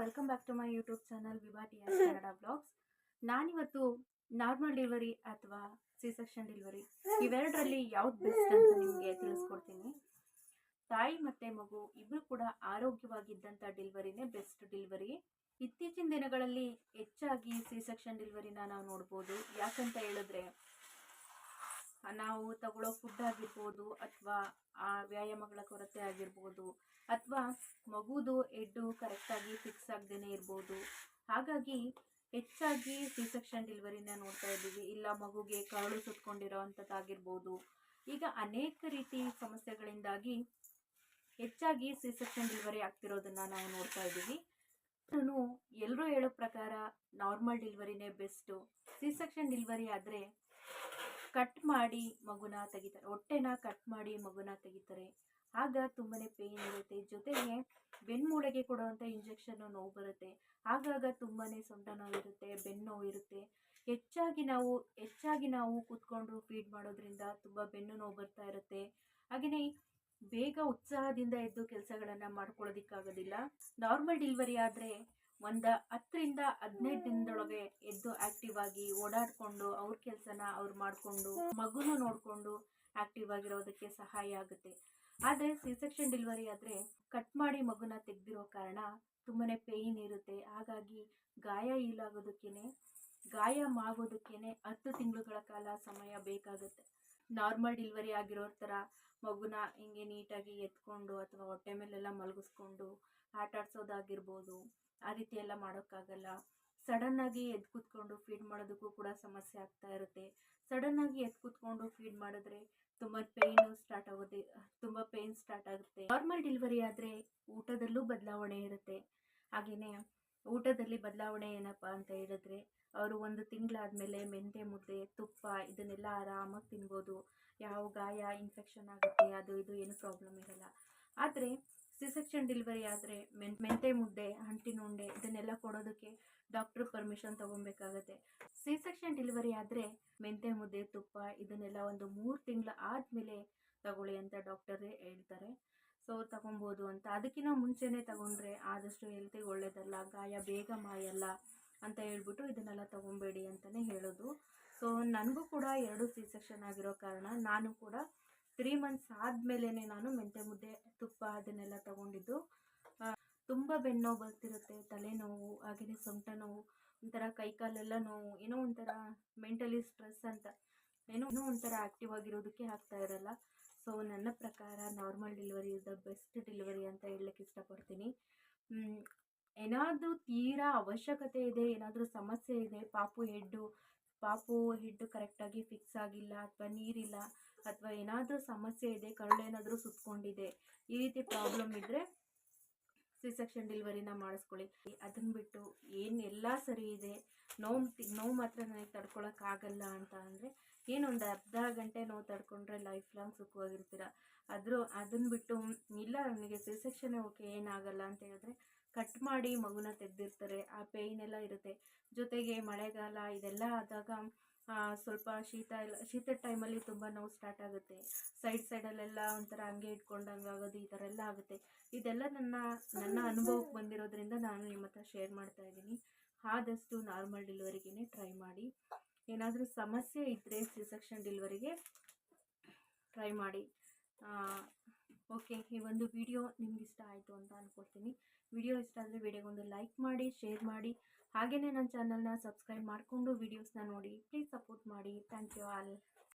Welcome back to my YouTube channel Vibhati Kannada blogs ನಾನಿವತ್ತು normal delivery ಅಥವಾ C section delivery ಇವೆರಡರಲ್ಲಿ ಯಾವ್ದು best ಅಂತ ನಿಮಗೆ ತಿಳಿಸ್ಕೊಡ್ತೀನಿ. ತಾಯಿ ಮತ್ತು ಮಗು ಇಬ್ಬರು ಕೂಡ ಆರೋಗ್ಯವಾಗಿದ್ದಂಥ ಡೆಲಿವರಿನೇ ಬೆಸ್ಟ್ ಡೆಲಿವರಿ ಇತ್ತೀಚಿನ ದಿನಗಳಲ್ಲಿ ಹೆಚ್ಚಾಗಿ ಸಿ ಸೆಕ್ಷನ್ ಡೆಲಿವರಿನ ನಾವು ನೋಡ್ಬೋದು. ಯಾಕಂತ ಹೇಳಿದ್ರೆ ನಾವು ತಗೊಳ್ಳೋ ಫುಡ್ ಆಗಿರ್ಬೋದು ಅಥವಾ, ಆ ವ್ಯಾಯಾಮಗಳ ಕೊರತೆ ಆಗಿರ್ಬೋದು ಅಥವಾ ಮಗುದು ಎಡ್ಡು ಕರೆಕ್ಟಾಗಿ ಫಿಕ್ಸ್ ಆಗದೇನೆ ಇರ್ಬೋದು. ಹಾಗಾಗಿ ಹೆಚ್ಚಾಗಿ ಸಿ ಸೆಕ್ಷನ್ ಡೆಲಿವರಿನ ನೋಡ್ತಾ ಇದ್ದೀವಿ. ಇಲ್ಲ ಮಗುಗೆ ಕರಳು ಸುತ್ಕೊಂಡಿರೋ ಅಂಥದ್ದಾಗಿರ್ಬೋದು. ಈಗ ಅನೇಕ ರೀತಿ ಸಮಸ್ಯೆಗಳಿಂದಾಗಿ ಹೆಚ್ಚಾಗಿ ಸಿ ಸೆಕ್ಷನ್ ಡೆಲಿವರಿ ಆಗ್ತಿರೋದನ್ನು ನಾವು ನೋಡ್ತಾ ಇದ್ದೀವಿ. ಎಲ್ಲರೂ ಹೇಳೋ ಪ್ರಕಾರ ನಾರ್ಮಲ್ ಡೆಲಿವರಿನೇ ಬೆಸ್ಟು ಸಿ ಸೆಕ್ಷನ್ ಡೆಲಿವರಿ ಆದರೆ ಕಟ್ ಮಾಡಿ ಮಗುನ ತೆಗಿತಾರೆ. ಹೊಟ್ಟೆನ ಕಟ್ ಮಾಡಿ ಮಗುನ ತೆಗಿತಾರೆ. ಆಗ ತುಂಬಾ ಪೇಯ್ನ್ ಇರುತ್ತೆ. ಜೊತೆಗೆ ಬೆನ್ಮೂಳೆಗೆ ಕೊಡುವಂಥ ಇಂಜೆಕ್ಷನ್ನು ನೋವು ಬರುತ್ತೆ. ಆಗಾಗ ತುಂಬಾ ಸೊಂಟ ನೋವು ಇರುತ್ತೆ ಬೆನ್ನು ನೋವು ಇರುತ್ತೆ. ಹೆಚ್ಚಾಗಿ ನಾವು ಹೆಚ್ಚಾಗಿ ನಾವು ಕೂತ್ಕೊಂಡು ಫೀಡ್ ಮಾಡೋದ್ರಿಂದ ತುಂಬ ಬೆನ್ನು ನೋವು ಬರ್ತಾ ಇರುತ್ತೆ. ಹಾಗೆಯೇ ಬೇಗ ಉತ್ಸಾಹದಿಂದ ಎದ್ದು ಕೆಲಸಗಳನ್ನು ಮಾಡ್ಕೊಳ್ಳೋದಿಕ್ಕಾಗೋದಿಲ್ಲ. ನಾರ್ಮಲ್ ಡೆಲಿವರಿ ಆದರೆ ಒಂದು ಹತ್ತರಿಂದ ಹದಿನೈದು ದಿನದೊಳಗೆ ಎದ್ದು ಆಕ್ಟಿವ್ ಆಗಿ ಓಡಾಡಿಕೊಂಡು ಅವ್ರ ಕೆಲಸನ ಅವ್ರು ಮಾಡಿಕೊಂಡು ಮಗುನ ನೋಡಿಕೊಂಡು ಆಕ್ಟಿವ್ ಆಗಿರೋದಕ್ಕೆ ಸಹಾಯ ಆಗುತ್ತೆ. ಆದರೆ ಸಿ ಸೆಕ್ಷನ್ ಡೆಲಿವರಿ ಆದರೆ ಕಟ್ ಮಾಡಿ ಮಗುನ ತೆಗೆದಿರೋ ಕಾರಣ ತುಂಬಾ ಪೇಯ್ನ್ ಇರುತ್ತೆ. ಹಾಗಾಗಿ ಗಾಯ ಈಲಾಗೋದಕ್ಕೇ ಗಾಯ ಆಗೋದಕ್ಕೇ ಹತ್ತು ತಿಂಗಳುಗಳ ಕಾಲ ಸಮಯ ಬೇಕಾಗುತ್ತೆ. ನಾರ್ಮಲ್ ಡೆಲಿವರಿ ಆಗಿರೋ ಥರ ಮಗುನ ಹಿಂಗೆ ನೀಟಾಗಿ ಎತ್ಕೊಂಡು ಅಥವಾ ಹೊಟ್ಟೆ ಮೇಲೆಲ್ಲ ಮಲಗಿಸ್ಕೊಂಡು ಆಟ ಆಡ್ಸೋದಾಗಿರ್ಬೋದು ಆ ರೀತಿ ಎಲ್ಲ ಮಾಡೋಕ್ಕಾಗಲ್ಲ. ಸಡನ್ನಾಗಿ ಎದ್ದು ಕೂತ್ಕೊಂಡು ಫೀಡ್ ಮಾಡೋದಕ್ಕೂ ಕೂಡ ಸಮಸ್ಯೆ ಆಗ್ತಾ ಇರುತ್ತೆ. ಸಡನ್ನಾಗಿ ಎದ್ದು ಕೂತ್ಕೊಂಡು ಫೀಡ್ ಮಾಡಿದ್ರೆ ತುಂಬ ಪೇಯ್ನು ಸ್ಟಾರ್ಟ್ ಆಗುತ್ತೆ ತುಂಬ ಪೇಯ್ನ್ ಸ್ಟಾರ್ಟ್ ಆಗುತ್ತೆ ನಾರ್ಮಲ್ ಡೆಲಿವರಿ ಆದರೆ ಊಟದಲ್ಲೂ ಬದಲಾವಣೆ ಇರುತ್ತೆ. ಹಾಗೆಯೇ ಊಟದಲ್ಲಿ ಬದಲಾವಣೆ ಏನಪ್ಪ ಅಂತ ಹೇಳಿದ್ರೆ ಅವರು ಒಂದು ತಿಂಗಳಾದಮೇಲೆ ಮೆಂತೆ ಮುದ್ದೆ, ತುಪ್ಪ ಇದನ್ನೆಲ್ಲ ಆರಾಮಾಗಿ ತಿನ್ಬೋದು. ಯಾವ ಗಾಯ ಇನ್ಫೆಕ್ಷನ್ ಆಗುತ್ತೆ, ಅದು ಇದು ಏನು ಪ್ರಾಬ್ಲಮ್ ಇರಲ್ಲ. ಆದರೆ ಸಿ ಸೆಕ್ಷನ್ ಡೆಲಿವರಿ ಆದರೆ ಮೆನ್, ಮೆಂತೆ ಮುದ್ದೆ ಅಂಟಿನ ಉಂಡೆ ಇದನ್ನೆಲ್ಲ ಕೊಡೋದಕ್ಕೆ ಡಾಕ್ಟ್ರ್ ಪರ್ಮಿಷನ್ ತೊಗೊಬೇಕಾಗತ್ತೆ ಸಿ ಸೆಕ್ಷನ್ ಡೆಲಿವರಿ ಆದರೆ ಮೆಂತೆ ಮುದ್ದೆ, ತುಪ್ಪ ಇದನ್ನೆಲ್ಲ ಒಂದು ಮೂರು ತಿಂಗಳು ಆದಮೇಲೆ ತಗೊಳ್ಳಿ ಅಂತ ಡಾಕ್ಟರೇ ಹೇಳ್ತಾರೆ. ಸೊ ತಗೊಬೋದು ಅಂತ. ಅದಕ್ಕಿಂತ ಮುಂಚೆನೇ ತಗೊಂಡ್ರೆ ಆದಷ್ಟು ಹೆಲ್ತಿಗೆ ಒಳ್ಳೆಯದಲ್ಲ ಗಾಯ ಬೇಗ ಮಾಯಲ್ಲ ಅಂತ ಹೇಳ್ಬಿಟ್ಟು ಇದನ್ನೆಲ್ಲ ತೊಗೊಬೇಡಿ ಅಂತಲೇ ಹೇಳೋದು. ಸೊ ನನಗೂ ಕೂಡ ಎರಡು ಸಿ ಸೆಕ್ಷನ್ ಆಗಿರೋ ಕಾರಣ ನಾನು ಕೂಡ ತ್ರೀ ಮಂತ್ಸ್ ಆದಮೇಲೆ ನಾನು ಮೆಂತೆ ಮುದ್ದೆ, ತುಪ್ಪ ಅದನ್ನೆಲ್ಲ ತಗೊಂಡಿದ್ದು. ತುಂಬ ಬೆನ್ನೋವು ಬರ್ತಿರುತ್ತೆ, ತಲೆನೋವು ಹಾಗೆಯೇ ಸೊಂಟ ನೋವು, ಒಂಥರ ಕೈಕಾಲೆಲ್ಲ ನೋವು, ಏನೋ ಒಂಥರ ಮೆಂಟಲಿ ಸ್ಟ್ರೆಸ್ ಅಂತ. ಏನೋ ಏನೋ ಒಂಥರ ಆ್ಯಕ್ಟಿವ್ ಆಗಿರೋದಕ್ಕೆ ಆಗ್ತಾ ಇರಲ್ಲ. ಸೊ ನನ್ನ ಪ್ರಕಾರ normal delivery is the best delivery ಅಂತ ಹೇಳಲಿಕ್ಕೆ ಇಷ್ಟಪಡ್ತೀನಿ. ಏನಾದರೂ ತೀರಾ ಅವಶ್ಯಕತೆ ಇದೆ, ಏನಾದರೂ ಸಮಸ್ಯೆ ಇದೆ, ಪಾಪು ಹೆಡ್ಡು ಪಾಪು ಹೆಡ್ಡು ಕರೆಕ್ಟಾಗಿ ಫಿಕ್ಸ್ ಆಗಿಲ್ಲ, ಅಥವಾ ನೀರಿಲ್ಲ ಅಥವಾ ಏನಾದರೂ ಸಮಸ್ಯೆ ಇದೆ ಕರುಳೇನಾದರೂ ಸುತ್ತಕೊಂಡಿದೆ ಈ ರೀತಿ ಪ್ರಾಬ್ಲಮ್ ಇದ್ದರೆ ಸಿ ಸೆಕ್ಷನ್ ಡೆಲಿವರಿನ ಮಾಡಿಸ್ಕೊಳ್ಳಿ. ಅದನ್ನು ಬಿಟ್ಟು ಏನು ಎಲ್ಲ ಸರಿ ಇದೆ, ನೋವು ನೋವು ಮಾತ್ರ ನನಗೆ ತಡ್ಕೊಳಕ್ಕಾಗಲ್ಲ ಅಂತ ಅಂದರೆ, ಏನೊಂದು ಅರ್ಧ ಗಂಟೆ ನೋವು ತಡ್ಕೊಂಡ್ರೆ ಲೈಫ್ ಲಾಂಗ್ ಸುಖವಾಗಿರ್ತೀರ? ಆದರೂ ಅದನ್ನು ಬಿಟ್ಟು ಇಲ್ಲ ನನಗೆ ಸಿ ಸೆಕ್ಷನ್ ಓಕೆ ಏನಾಗಲ್ಲ ಅಂತ ಹೇಳಿದ್ರೆ ಕಟ್ ಮಾಡಿ ಮಗುನ ತೆಗೆದಿರ್ತಾರೆ, ಆ ಪೇಯ್ನೆಲ್ಲ ಇರುತ್ತೆ. ಜೊತೆಗೆ ಮಳೆಗಾಲ, ಇದೆಲ್ಲ ಆದಾಗ ಸ್ವಲ್ಪ ಶೀತ ಎಲ್ಲ ಶೀತದ ಟೈಮಲ್ಲಿ ತುಂಬ ನೋವು ಸ್ಟಾರ್ಟ್ ಆಗುತ್ತೆ. ಸೈಡ್ ಸೈಡಲ್ಲೆಲ್ಲ ಒಂಥರ ಹಂಗೆ ಇಟ್ಕೊಂಡಂಗೆ ಆಗೋದು, ಈ ಥರ ಎಲ್ಲ ಆಗುತ್ತೆ. ಇದೆಲ್ಲ ನನ್ನ ನನ್ನ ಅನುಭವಕ್ಕೆ ಬಂದಿರೋದ್ರಿಂದ ನಾನು ನಿಮ್ಮ ಹತ್ರ ಶೇರ್ ಮಾಡ್ತಾ ಇದ್ದೀನಿ. ಆದಷ್ಟು ನಾರ್ಮಲ್ ಡೆಲಿವರಿಗೇ ಟ್ರೈ ಮಾಡಿ. ಏನಾದರೂ ಸಮಸ್ಯೆ ಇದ್ದರೆ ಸಿ ಸೆಕ್ಷನ್ ಡೆಲಿವರಿಗೆ ಟ್ರೈ ಮಾಡಿ. ಓಕೆ ಈ ಒಂದು ವಿಡಿಯೋ ನಿಮ್ಗೆ ಇಷ್ಟ ಆಯಿತು ಅಂತ ಅಂದ್ಕೊಳ್ತೀನಿ ವಿಡಿಯೋ ಇಷ್ಟ ಆದರೆ ವಿಡಿಯೋಗೊಂದು ಲೈಕ್ ಮಾಡಿ ಶೇರ್ ಮಾಡಿ. ಹಾಗೆಯೇ ನನ್ನ ಚಾನಲ್ನ ಸಬ್ಸ್ಕ್ರೈಬ್ ಮಾಡಿಕೊಂಡು ವೀಡಿಯೋಸ್ನ ನೋಡಿ. ಪ್ಲೀಸ್ ಸಪೋರ್ಟ್ ಮಾಡಿ. Thank you all